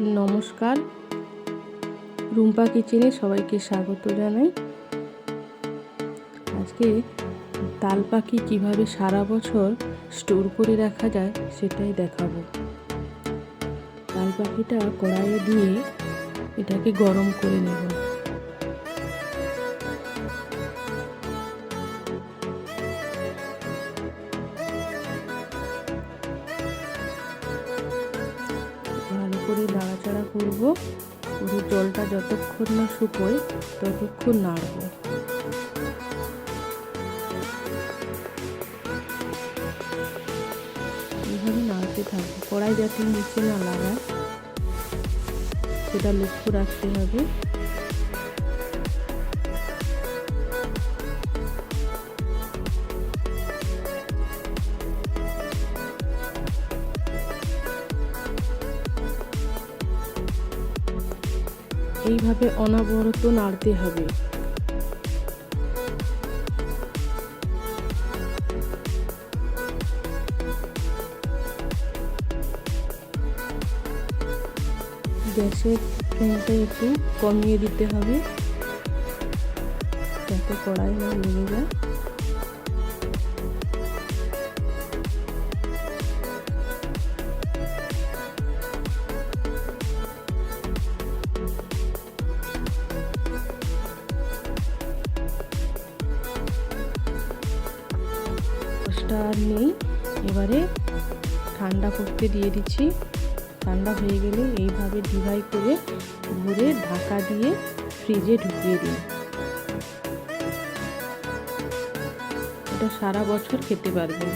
নমস্কার। রুম্পা কিচেনে সবাইকে স্বাগত জানাই। আজকে তাল পাখি কীভাবে সারা বছর স্টোর করে রাখা যায় সেটাই দেখাবো। তাল পাখিটা কড়াইয়ে দিয়ে এটাকে গরম করে নেব। করে নাড়াচাড়া করব। পুরো জলটা যতক্ষণ না শুকোয়, ততক্ষণ নাড়ব। এইভাবে নাড়তে থাকব। কড়াই যাতে নিচে না লাগায়, সেটা লক্ষ্য রাখতে হবে। এইভাবে অনবরত নাড়তে হবে। গ্যাসের ফ্লেমটা একটু কমিয়ে দিতে হবে। যাতে কড়াই না লেগে যায়। রসটা আর নেই। এবারে ঠান্ডা করতে দিয়ে দিচ্ছি। ঠান্ডা হয়ে গেলে এইভাবে ডিভাই করে ঘুরে ঢাকা দিয়ে ফ্রিজে ঢুকিয়ে দিই এটা সারা বছর খেতে পারবেন।